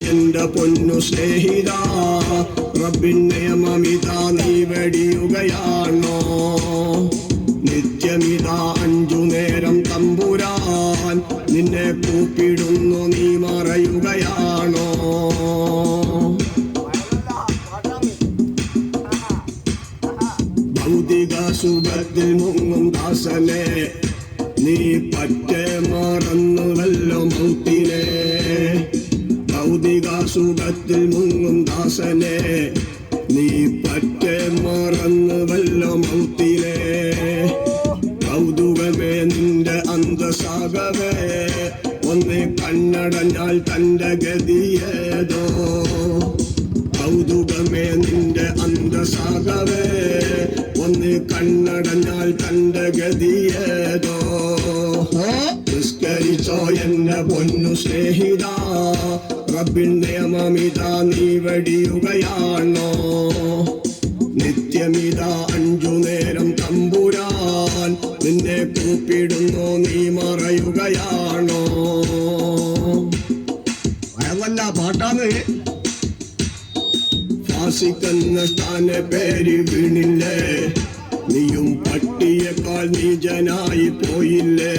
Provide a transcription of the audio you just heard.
എന്റെ പൊന്നു സ്നേഹിത റബിൻ നിയമമിത നീ വെടിയുകയാണോ? നിത്യമിത അഞ്ചു നേരം തമ്പുരാൻ നിന്നെ കൂപ്പിടുന്നു നീ മറയുകയാണോ? ഭൗതിക സുഖത്തിൽ മുങ്ങും ദാസനെ നീ പറ്റേ മറന്നുവല്ലോ മൗത്തിനെ. ഭൗതിക സുഖത്തിൽ മുങ്ങും ദാസനെ. നീ പറ്റെ മറന്ന് വല്ല മൗത്തിലെ കൗതുകമേ നിന്റെ അന്തസാകവേ ഒന്ന് കണ്ണടഞ്ഞാൽ തന്റെ ഗതിയേതോ കൗതുകമേ നിന്റെ അന്തസാകവേ ഒന്ന് കണ്ണടഞ്ഞാൽ തന്റെ ഗതിയേതോ നിസ്കരിച്ചോ എന്നെ പൊന്നു സ്നേഹിത. റബ്ബിൻ നിയമമിത നീ വെടിയുകയാണോ നിത്യമിത അഞ്ചു നേരം തമ്പുരാൻ നിന്നെ കൂപ്പിടുന്നു നീ മറയുകയാണോ? വയവല്ല പാട്ടാന്ന്. ഫാസിക്കുന്ന സ്ഥാന പേര് വീണില്ലേ? നീയും പട്ടിയേക്കാൾ നീചനായി പോയില്ലേ?